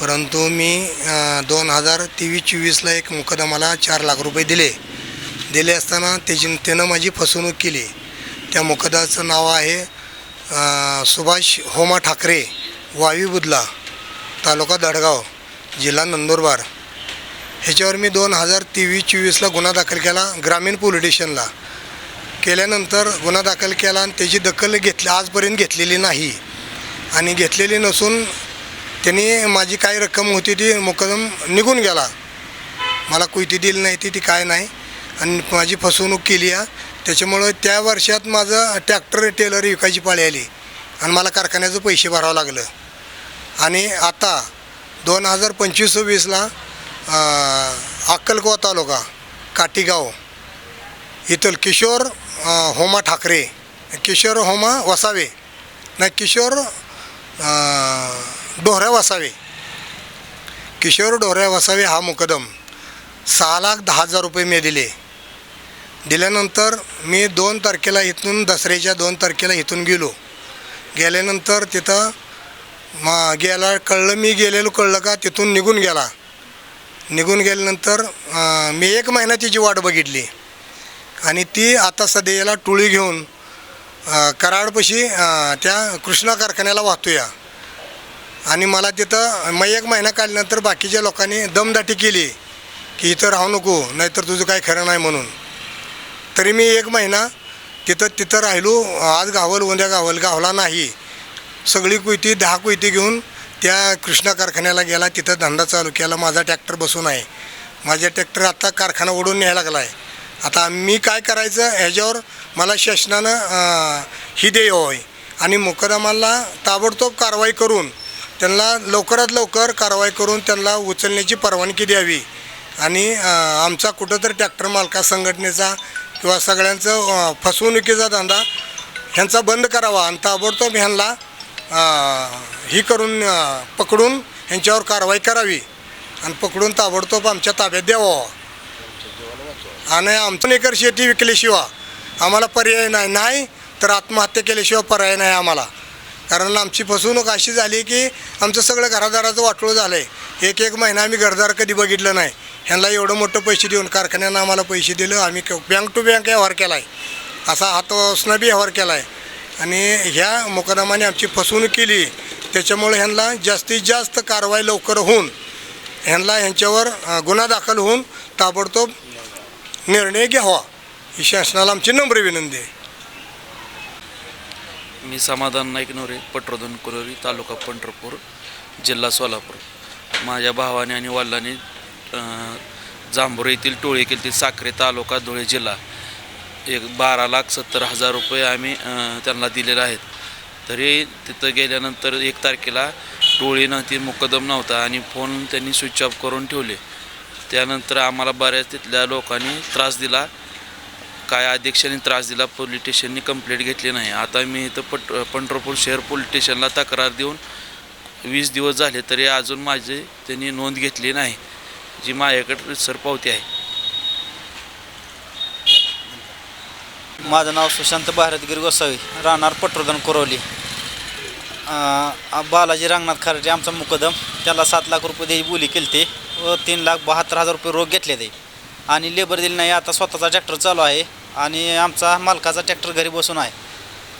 परंतु मी दोन हजार तेवीस चोवीसला एक मुकदमाला चार लाख रुपये दिले. दिले असताना त्याची त्यानं माझी फसवणूक केली. त्या मुकदाचं नाव आहे सुभाष होमा ठाकरे वावी बुदला तालुका दडगाव जिल्हा नंदुरबार. ह्याच्यावर मी दोन हजार तेवीस चोवीसला गुन्हा दाखल केला ग्रामीण पोलीस स्टेशनला. केल्यानंतर गुन्हा दाखल केला आणि त्याची दखल घेतली आजपर्यंत घेतलेली नाही. आणि घेतलेली नसून त्यांनी माझी काय रक्कम होती ती मुकदम निघून गेला. मला कुयती दिली नाही ती ती काय नाही. आणि माझी फसवणूक केली आहे त्याच्यामुळं त्या वर्षात माझं ट्रॅक्टर टेलर विकायची पाळी आली. आणि मला कारखान्याचं पैसे भरावं लागलं. आणि आता दोन हजार पंचवीस सव्वीसला अक्कलकोवा तालुका काटीगाव इथल किशोर होमा ठाकरे किशोर होमा वसावे नाही किशोर आ, डोहऱ्या वसावे. किशोर डोहऱ्या वसावे हा मुकदम सहा लाख दहा हजार रुपये मी दिले. दिल्यानंतर मी दोन तारखेला इथून दसऱ्याच्या दोन तारखेला इथून गेलो. गेल्यानंतर तिथं मग गेला कळलं मी गेलेलो कळलं का तिथून निघून गेला. निघून गेल्यानंतर मी एक महिना तिची वाट बघितली. आणि ती आता सध्याला टुळी टोळी घेऊन कराडपशी त्या कृष्णा कारखान्याला वाहतूया. आणि मला तिथं मग एक महिना काढल्यानंतर बाकीच्या लोकांनी दमदाटी केली की इथं राहू नको नाहीतर तुझं काय खरं नाही म्हणून. तरी मी एक महिना तिथं तिथं राहिलो आज गावल उद्या गावल गावला नाही. सगळी कुयती दहा कुयती घेऊन त्या कृष्णा कारखान्याला गेला तिथं धंदा चालू केला माझा ट्रॅक्टर बसून आहे. माझ्या ट्रॅक्टर आता कारखाना ओढून न्यायला लागला आहे आता मी काय करायचं ह्याच्यावर मला शासनानं ही देय होय. आणि मुकदमाला ताबडतोब कारवाई करून त्यांना लवकरात लवकर कारवाई करून त्यांना उचलण्याची परवानगी द्यावी. आणि आमचा कुठंतरी ट्रॅक्टर मालका संघटनेचा किंवा सगळ्यांचं फसवणुकीचा धंदा ह्यांचा बंद करावा आणि ताबडतोब ह्यांना ही करून पकडून ह्यांच्यावर कारवाई करावी आणि पकडून ताबडतोब आमच्या ताब्यात द्यावा. आणि आमचं एकर शेती विकल्याशिवाय आम्हाला पर्याय नाही नाही तर आत्महत्या केल्याशिवाय पर्याय नाही आम्हाला. कारण आमची फसवणूक अशी झाली की आमचं सगळं घरादाराचं वाटोळं झालं आहे एक एक महिना आम्ही घरदार कधी बघितलं नाही. ह्यांना एवढं मोठं पैसे देऊन कारखान्यानं आम्हाला पैसे दिलं. आम्ही बँक टू बँक व्यवहार केला आहे असा हातवासनं बी व्यवहार केला आहे आणि ह्या मुकदमाने आमची फसवणूक केली. त्याच्यामुळे ह्यांना जास्तीत जास्त कारवाई लवकर होऊन ह्यांना ह्यांच्यावर गुन्हा दाखल होऊन ताबडतोब निर्णय घ्यावा. ही शासनाला आमची नम्र विनंती आहे. मी समाधान नाईक नवरे पटरोधन कुरोली तालुका पंढरपूर जिल्हा सोलापूर. माझ्या भावाने आणि वडिलांनी जांभोरे येथील टोळी केली साखरे तालुका धुळे जिल्हा. एक बारा लाख सत्तर हजार रुपये आम्ही त्यांना दिलेले आहेत. तरी तिथं गेल्यानंतर एक तारखेला टोळी नव्हती मुकदम नव्हता आणि फोन त्यांनी स्विच ऑफ करून ठेवले. त्यानंतर आम्हाला बऱ्याच तिथल्या लोकांनी त्रास दिला. काय अध्यक्षांनी त्रास दिला पोलीस स्टेशननी कंप्लेंट घेतली नाही. आता मी इथं पट पंढरपूर शहर पोलीस स्टेशनला तक्रार देऊन वीस दिवस झाले तरी अजून माझे त्यांनी नोंद घेतली नाही जी माझ्याकडे सर पावती आहे. माझं नाव सुशांत भारतगिरी गोसावी राहणार पटवर्धन कोरवली. बालाजी रंगनाथ खारटे आमचा मुकदम त्याला सात लाख रुपये द्यायची बोली केली ते व तीन लाख बहात्तर हजार रुपये रोख घेतले ते. आणि लेबर दिली नाही आता स्वतःचा ट्रॅक्टर चालू आहे. आणि आमचा मालकाचा ट्रॅक्टर घरी बसून आहे.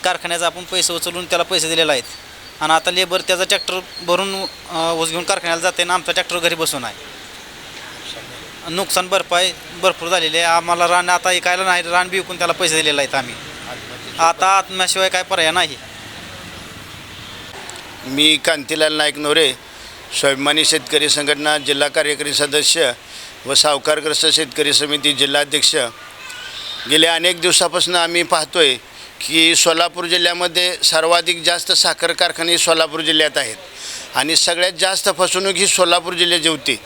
कारखान्याचा आपण पैसे उचलून त्याला पैसे दिलेले आहेत. आणि आता लेबर त्याचा ट्रॅक्टर भरून अं, ऊस घेऊन कारखान्याला जाते आणि आमचा ट्रॅक्टर घरी बसून आहे. नुकसान भरपाई भरपूर झालेली आहे. आम्हाला रान आता ऐकायला नाही रान बी विकून त्याला पैसे दिलेले आहेत आम्ही. आता आत्म्याशिवाय काय पर्याय नाही. मी कांतीलाल नाईक नवरे स्वाभिमानी शेतकरी संघटना जिल्हा कार्यकारी सदस्य व सावकारग्रस्त शेतकरी समिती जिल्हाध्यक्ष गेल्या अनेक दिवसापासून आम्ही पाहतोय की सोलापूर जिल्ह्यामध्ये सर्वाधिक जास्त साखर कारखाने सोलापूर जिल्ह्यात आहेत. आणि सगळ्यात जास्त फसवणूक ही सोलापूर जिल्ह्याची होती.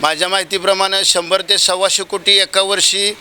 माझ्या माहितीप्रमाणे शंभर ते सव्वाशे कोटी एका वर्षी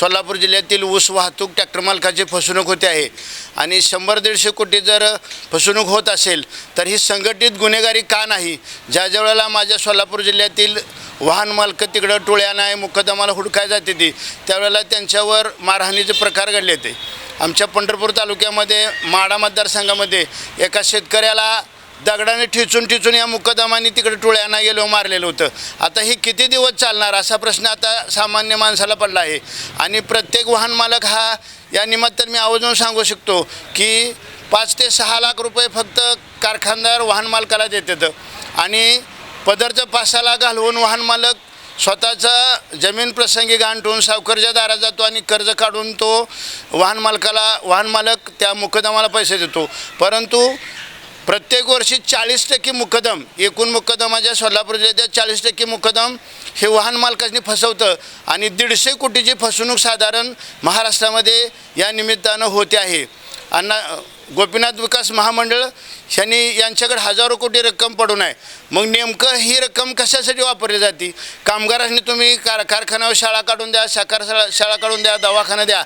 सोलापूर जिल्ह्यातील ऊस वाहतूक ट्रॅक्टर मालकाची फसवणूक होते आहे. आणि शंभर दीडशे कोटी जर फसवणूक होत असेल तर ही संघटित गुन्हेगारी का नाही? ज्या ज्या वेळेला माझ्या सोलापूर जिल्ह्यातील वाहन मालक तिकडं टोळ्यानं आहे मुकदमाला हुडकाय जाते ती. त्यावेळेला त्यांच्यावर मारहाणीचे प्रकार घडले ते आमच्या पंढरपूर तालुक्यामध्ये माडा मतदारसंघामध्ये एका शेतकऱ्याला दगडाने ठिचून ठिचून या मुकदमाने तिकडे टोळ्यांना गेलो मारलेलं होतं. आता हे किती दिवस चालणार? असा प्रश्न आता सामान्य माणसाला पडला आहे. आणि प्रत्येक वाहन मालक हा या निमित्तानं मी आवर्जून सांगू शकतो की पाच ते सहा लाख रुपये फक्त कारखानदार वाहन मालकाला देतात. आणि पदार्थ पासाला घालवून वाहन मालक स्वतःचा जमीन प्रसंगी गांठून ठेवून सावकारच्या दारात जातो आणि कर्ज काढून तो वाहन मालकाला वाहन मालक त्या मुकदमाला पैसे देतो. परंतु प्रत्येक वर्षी चाळीस टक्के मुकदम एकूण मुकदमाच्या सोलापूर जिल्ह्यात चाळीस टक्के मुकदम हे वाहन मालकांनी फसवतं आणि दीडशे कोटीची फसवणूक साधारण महाराष्ट्रामध्ये या निमित्तानं होते आहे. अण्णा गोपीनाथ विकास महामंडळ यांनी यांच्याकडे हजारो कोटी रक्कम पडून आहे. मग नेमकं ही रक्कम कशासाठी वापरली जाते? कामगारांनी तुम्ही कार कारखान्यावर शाळा काढून द्या साकार शाळा शाळा काढून द्या दवाखाना द्या.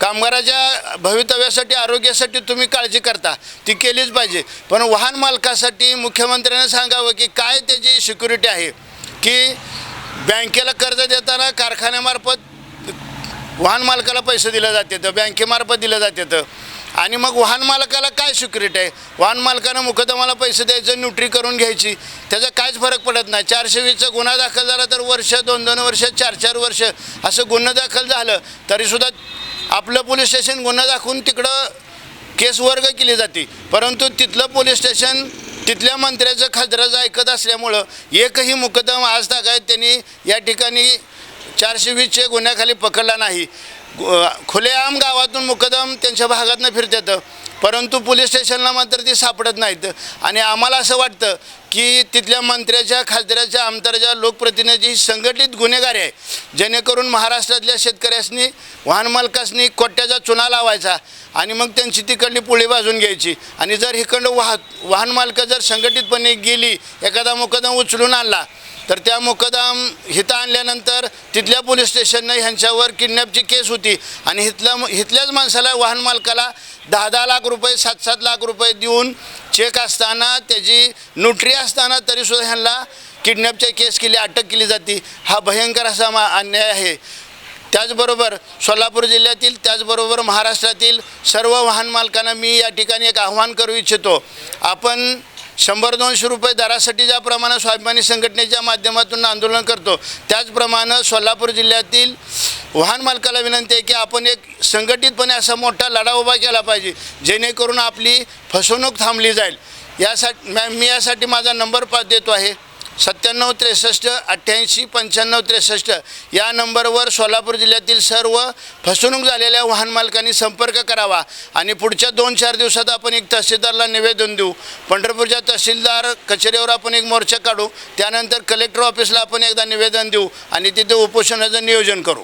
कामगाराच्या भवितव्यासाठी आरोग्यासाठी तुम्ही काळजी करता. ती केलीच पाहिजे. पण वाहन मालकासाठी मुख्यमंत्र्यांना सांगावं की काय त्याची सिक्युरिटी आहे? की बँकेला कर्ज देताना कारखान्यामार्फत वाहन मालकाला पैसे दिले जाते तर बँकेमार्फत दिलं जाते तर आणि मग वाहन मालकाला काय सिक्युरिटी आहे? वाहन मालकानं मुकदमाला पैसे द्यायचं न्यूट्री करून घ्यायची. त्याचा काहीच फरक पडत नाही. चारशे वीसचा गुन्हा दाखल झाला तर वर्ष दोन दोन वर्ष चार चार वर्ष असं गुन्हा दाखल झालं तरीसुद्धा आपलं पोलीस स्टेशन गुन्हा दाखवून तिकडं केस वर्ग केली जाते. परंतु तिथलं पोलीस स्टेशन तिथल्या मंत्र्याचं खासदाराचं ऐकत असल्यामुळं एकही मुकदम आज तागायत त्यांनी या ठिकाणी चारशे वीसच्या गुन्ह्याखाली पकडला नाही. खुलेआम गावातून मुकदम त्यांच्या भागातनं फिरतात परंतु पोलीस स्टेशनला मात्र ती सापडत नाहीत. आणि आम्हाला असं वाटतं की तिथल्या मंत्र्याच्या खासदाराच्या आमदाराच्या लोकप्रतिनिधी ही संघटित गुन्हेगारी आहे. जेणेकरून महाराष्ट्रातल्या शेतकऱ्यांनी वाहन मालकासनी कोट्याचा चुना लावायचा आणि मग त्यांची तिकडली पुळी बाजून घ्यायची. आणि जर इकडं वाह वाहन मालकं जर संघटितपणे गेली एखादा मुकदम उचलून आणला तर त्या मुकदम हिथं आणल्यानंतर तिथल्या पोलीस स्टेशननं ह्यांच्यावर किडनॅपची केस होती. आणि हिथल्या हिथल्याच माणसाला वाहन मालकाला दहा दहा लाख रुपये सात सात लाख रुपये देऊन चेक असताना त्याची नोटरी असताना तरीसुद्धा ह्यांना किडनॅपच्या केस केली अटक केली जाते. हा भयंकर असा मा अन्याय आहे. त्याचबरोबर सोलापूर जिल्ह्यातील त्याचबरोबर महाराष्ट्रातील सर्व वाहन मालकांना मी या ठिकाणी एक आव्हान करू इच्छितो. आपण शंभर दोनशे रुपये दरासाठी ज्या ज्याप्रमाणे स्वाभिमानी संघटनेच्या माध्यमातून आंदोलन करतो त्याचप्रमाणे सोलापूर जिल्ह्यातील वाहन मालकाला विनंती आहे की आपण एक संघटितपणे असा मोठा लढा उभा केला पाहिजे जेणेकरून आपली फसवणूक थांबली जाईल. यासाठी मॅ- मी यासाठी माझा नंबर पा देतो आहे. सत्त्याण्णव त्रेसष्ट अठ्ठ्याऐंशी पंच्याण्णव त्रेसष्ट या नंबरवर सोलापूर जिल्ह्यातील सर्व फसवणूक झालेल्या वाहन मालकांनी संपर्क करावा आणि पुढच्या दोन चार दिवसात आपण एक तहसीलदारला निवेदन देऊ. पंढरपूरच्या तहसीलदार कचेरीवर आपण एक मोर्चा काढू त्यानंतर कलेक्टर ऑफिसला आपण एकदा निवेदन देऊ आणि तिथे उपोषणाचं नियोजन करू.